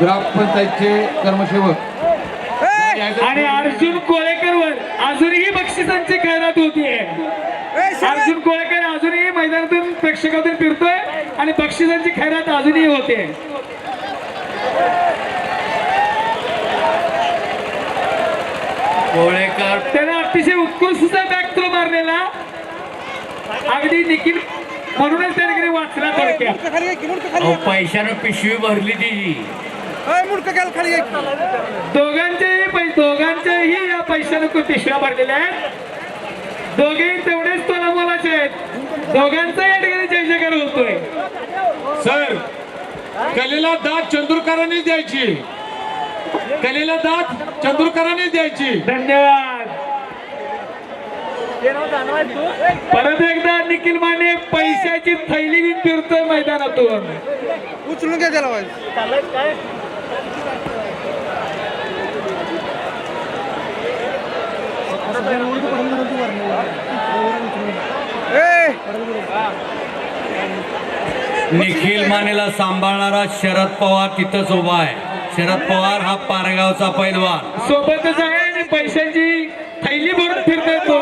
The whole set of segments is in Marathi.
ग्रामपंचायतचे कर्मसेवक. आणि अर्जुन कोळेकरवर अजूनही बक्षिसांची खैरात होतीये अर्जुन कोळेकर अजूनही मैदानातून प्रेक्षकातून फिरतोय आणि बक्षिसांची खैरात अजूनही होते. कोळेकर त्याने अतिशय उत्कृष्ट बॅक थ्रो मारलेला. अगदी निखिल म्हणूनच त्याने वाचला थोडक्यात. पैशानं पिशवी भरली तिची. पै दोघांच्याही या पैशानं खूप पिशव्या भरलेल्या आहेत. दोघेही तेवढेच तोलामोलाचे आहेत. दोघांचा या ठिकाणी जय जयकार होतोय. सर कलेला दात चंद्रकारांनीच द्यायची. कलेला दात चंद्रकारांनीच द्यायची. धन्यवाद. परत एकदा निखिल माने पैशाची थैली घेऊन फिरतोय मैदानातून. उचलून घ्या त्याला वाईज. निखिल मानेला सांभाळणारा शरद पवार तिथंच उभा आहे शरद पवार हा पारगावचा पैलवान सोबतच आहे आणि पैशांची थैली भरून फिरतोय. तो.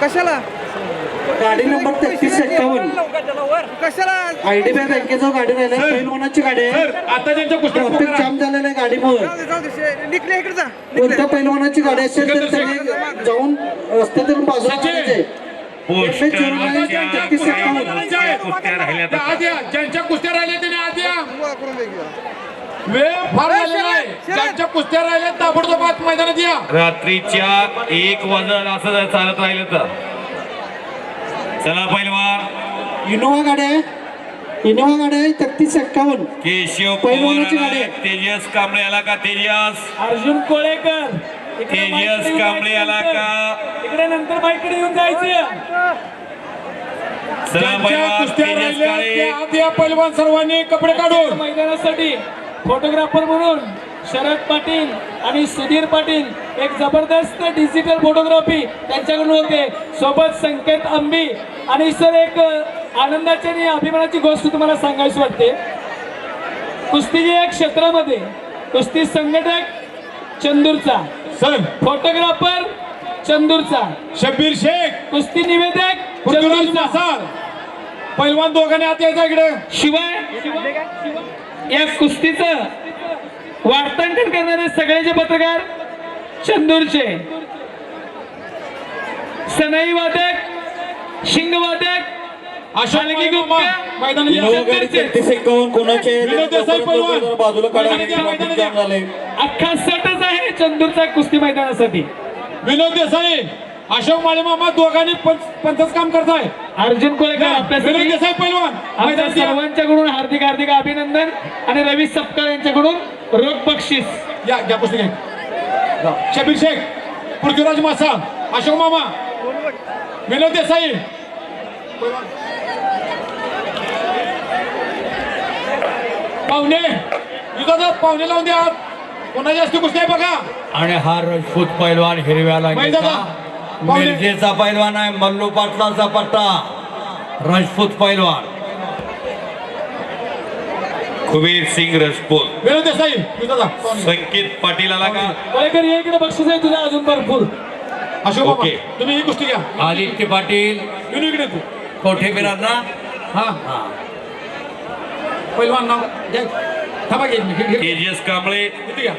कशाला गाडी नंबर तेहतीस एक्कावन्न कशाला? आयडीबीआय बँकेचं गाडी राहिलं पैलवानाची गाडी आहे. सर आता त्यांच्या ट्रॅफिक. जाम झालेलं आहे गाडीमुळे. कोणत्या पैलवानाची गाडी असेल तर त्यांनी जाऊन रस्त्यातून बाजूला. ज्यांच्या कुस्त्या राहिल्या त्याने आधी या. वेळ फार ए, झालेला आहे. शरद, शरद. ज्यांच्या कुस्त्या राहिल्या ताबडतोब आत मैदानात या. रात्रीच्या एक वाजत असं चालत राहिलं तर. चला पहिलवान इनोवा गाडी आहे. इनोवा गाडी आहे तेहतीस एक्कावन्न. केशव पहिलवानाची पवार गाडी. आहे. तेजस कांबळे आला का तेजस. अर्जुन कोळेकर. तेजस कांबळे आला. का? इकडे नंतर बाईकडे येऊन जायचं चला तेजस काळे. त्या पैलवान सर्वांनी कपडे काढून. मैदानासाठी. फोटोग्राफर म्हणून शरद पाटील आणि सुधीर पाटील एक जबरदस्त डिजिटल फोटोग्राफी त्यांच्याकडून होते. सोबत संकेत अंबी आणि सर एक आनंदाची आणि अभिमानाची गोष्ट तुम्हाला सांगायची वाटते. कुस्तीच्या या क्षेत्रामध्ये कुस्ती संघटक चंदूरचा सर. फोटोग्राफर चंदूरचा शब्बीर शेख. कुस्ती निवेदक चंदूरचा. पैलवान दोघांनी आत यायचा इकडे. शिवाय या कुस्तीचं वार्तांकन करणारे सगळ्याचे पत्रकार चंदूरचे सनई वादक शिंग वादक गुप्ता, कोणाची? विनोद देसाई पैलवान. बाजूला. झालंय. अख्खा सटच आहे चंदूरचा कुस्ती मैदानासाठी विनोद देसाई अशोक माळे मामा दोघांनी पंच- पंचच काम करताय अर्जुन कोळेकर विनोद आपल्यासाठी देसाई पैलवान आमच्या मैदानात या. सर्वांच्याकडून हार्दिक हार्दिक अभिनंदन आणि रवी सपकाळ यांच्याकडून रोख बक्षीस या पुस्तक घ्या शबीर शेख पृथ्वीराज मासा अशोक मामा विनोद देसाई पाहुणे इथं पाहुणे लावून द्या. कोणाची जास्ती कुस्ती आहे बघा आणि हा राजपूत पैलवान हिरव्या माहिती लांगीचा आहे का? पाहुणे. मिरजेचा पैलवान आहे मल्लू पाटलाचा पट्टा. राजपूत पैलवान. कुबीर सिंग जा पाहुणे. संकेत पाटील आला का कोळेकर ये इकडे बक्षीस आहे तुझा अजून भरपूर. अशोक ओके. तुम्ही ही कुस्ती घ्या. आदित्य पाटील. इकडे तू. कोठे बिराजना हा. हा पैलवान नाव घ्या. थांबा घे तेजस कांबळे. इथे घ्या.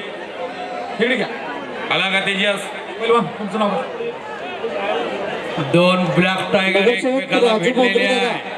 इकडे घ्या. आला का तेजस? पैलवान तुमचं नाव दोन ब्लॅक टायगर नगरसेवक एकमेकाला राजू भेटलेले बोंद्रे आहे. दादा.